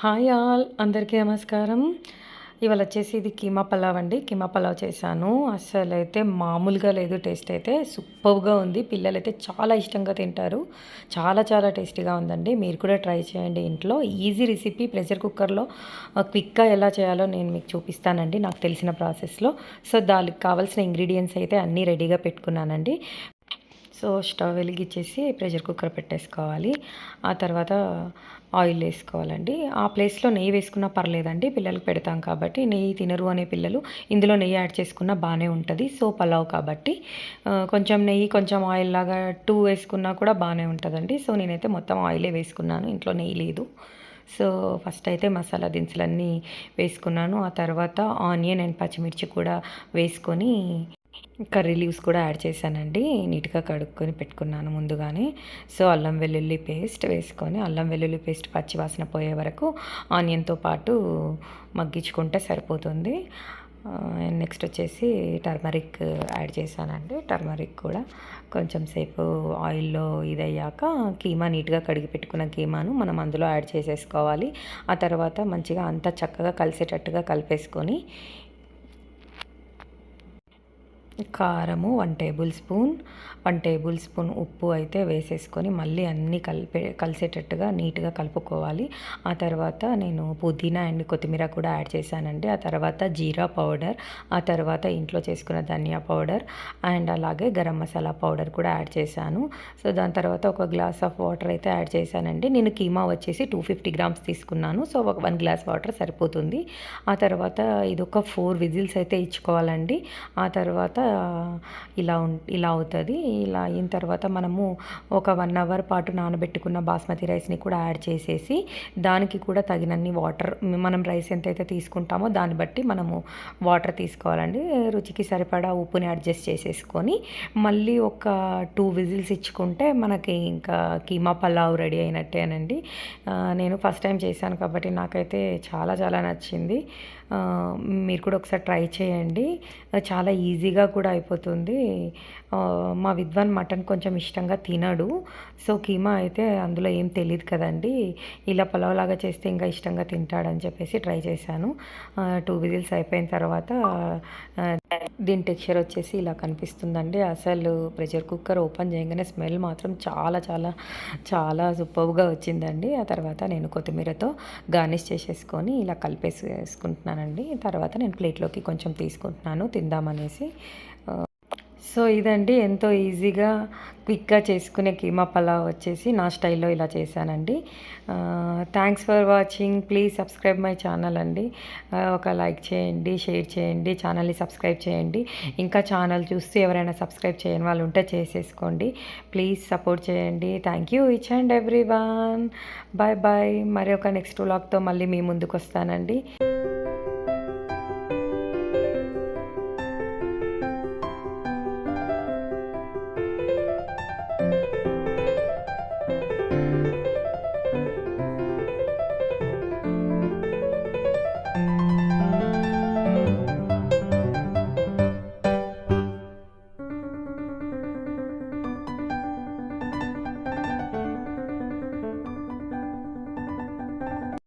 Hi all అందరికీ నమస్కారం. ఇవాళ వచ్చేసి ఇది కీమా పలావ్ అండి. కీమా పలావ్ చేశాను. అసలు అయితే మామూలుగా లేదు టేస్ట్ అయితే సూపర్గా ఉంది. పిల్లలు అయితే చాలా ఇష్టంగా తింటారు. చాలా చాలా టేస్టీగా ఉందండి. మీరు కూడా ట్రై చేయండి ఇంట్లో. ఈజీ రెసిపీ ప్రెషర్ కుక్కర్లో క్విక్గా ఎలా చేయాలో నేను మీకు చూపిస్తానండి. నాకు తెలిసిన ప్రాసెస్లో. సో దానికి కావాల్సిన ఇంగ్రీడియంట్స్ అయితే అన్నీ రెడీగా పెట్టుకున్నానండి. సో స్టవ్ వెలిగించేసి ప్రెషర్ కుక్కర్ పెట్టేసుకోవాలి. ఆ తర్వాత ఆయిల్ వేసుకోవాలండి. ఆ ప్లేస్లో నెయ్యి వేసుకున్నా పర్లేదండి పిల్లలకు పెడతాం కాబట్టి. నెయ్యి తినరు అనే పిల్లలు ఇందులో నెయ్యి యాడ్ చేసుకున్నా బాగానే ఉంటుంది. సో పలావ్ కాబట్టి కొంచెం నెయ్యి కొంచెం ఆయిల్ లాగా టూ వేసుకున్నా కూడా బాగానే ఉంటుందండి. సో నేనైతే మొత్తం ఆయిలే వేసుకున్నాను ఇంట్లో నెయ్యి లేదు. సో ఫస్ట్ అయితే మసాలా దినుసులన్నీ వేసుకున్నాను. ఆ తర్వాత ఆనియన్ అండ్ పచ్చిమిర్చి కూడా వేసుకొని కర్రీ లీవ్స్ కూడా యాడ్ చేశానండి. నీట్గా కడుక్కొని పెట్టుకున్నాను ముందుగానే. సో అల్లం వెల్లుల్లి పేస్ట్ వేసుకొని అల్లం వెల్లుల్లి పేస్ట్ పచ్చివాసన పోయే వరకు ఆనియన్తో పాటు మగ్గించుకుంటే సరిపోతుంది. నెక్స్ట్ వచ్చేసి టర్మరిక్ యాడ్ చేశానండి. టర్మరిక్ కూడా కొంచెం సేపు ఆయిల్లో ఇదయ్యాక కీమా నీట్గా కడిగి పెట్టుకున్న కీమాను మనం అందులో యాడ్ చేసేసుకోవాలి. ఆ తర్వాత మంచిగా అంతా చక్కగా కలిసేటట్టుగా కలిపేసుకొని కారము one table spoon. One table spoon ఉప్పు అయితే వేసేసుకొని మళ్ళీ అన్నీ కలిపే కలిసేటట్టుగా నీట్గా కలుపుకోవాలి. ఆ తర్వాత నేను పుదీనా అండ్ కొత్తిమీర కూడా యాడ్ చేశానండి. ఆ తర్వాత జీరా పౌడర్ ఆ తర్వాత ఇంట్లో చేసుకున్న ధనియా పౌడర్ అండ్ అలాగే గరం మసాలా పౌడర్ కూడా యాడ్ చేశాను. సో దాని తర్వాత ఒక గ్లాస్ ఆఫ్ వాటర్ అయితే యాడ్ చేశానండి. నేను కీమా వచ్చేసి టూ ఫిఫ్టీ గ్రామ్స్ తీసుకున్నాను. సో ఒక వన్ గ్లాస్ వాటర్ సరిపోతుంది. ఆ తర్వాత ఇది ఒక ఫోర్ విజిల్స్ అయితే ఇచ్చుకోవాలండి. ఆ తర్వాత ఇలా ఉం ఇలా అవుతుంది. ఇలా అయిన తర్వాత మనము ఒక వన్ అవర్ పాటు నానబెట్టుకున్న బాస్మతి రైస్ని కూడా యాడ్ చేసేసి దానికి కూడా తగినన్ని వాటర్ మనం రైస్ ఎంతైతే తీసుకుంటామో దాన్ని బట్టి మనము వాటర్ తీసుకోవాలండి. రుచికి సరిపడా ఉప్పుని అడ్జస్ట్ చేసేసుకొని మళ్ళీ ఒక టూ విజిల్స్ ఇచ్చుకుంటే మనకి ఇంకా కీమా పలావ్ రెడీ అయినట్టేనండి. నేను ఫస్ట్ టైం చేశాను కాబట్టి నాకైతే చాలా చాలా నచ్చింది. మీరు కూడా ఒకసారి ట్రై చేయండి. చాలా ఈజీగా కూడా అయిపోతుంది. మా విద్వాన్ మటన్ కొంచెం ఇష్టంగా తినడు. సో కీమా అయితే అందులో ఏం తెలియదు కదండి. ఇలా పలావ్ లాగా చేస్తే ఇంకా ఇష్టంగా తింటాడని చెప్పేసి ట్రై చేశాను. టూ విజిల్స్ అయిపోయిన తర్వాత దీని టెక్స్చర్ వచ్చేసి ఇలా కనిపిస్తుందండి. అసలు ప్రెషర్ కుక్కర్ ఓపెన్ చేయగానే స్మెల్ మాత్రం చాలా చాలా చాలా సూపర్గా వచ్చిందండి. ఆ తర్వాత నేను కొత్తిమీరతో గార్నిష్ చేసేసుకొని ఇలా కలిపేసి వేసుకుంటున్నానండి తర్వాత నేను ప్లేట్లోకి కొంచెం తీసుకుంటున్నాను. తిందామనేసి సో ఇదండి ఎంతో ఈజీగా క్విక్గా చేసుకునే కీమా పలావ్ వచ్చేసి నా స్టైల్లో ఇలా చేశానండి. Thanks for watching please subscribe my channel అండి. ఒక లైక్ చేయండి షేర్ చేయండి ఛానల్ని సబ్స్క్రైబ్ చేయండి. ఇంకా ఛానల్ చూస్తూ ఎవరైనా సబ్స్క్రైబ్ చేయని వాళ్ళు ఉంటే చేసేసుకోండి. ప్లీజ్ సపోర్ట్ చేయండి. Thank you each and every one bye bye మరి ఒక నెక్స్ట్ వ్లాగ్తో మళ్ళీ మీ ముందుకు వస్తానండి.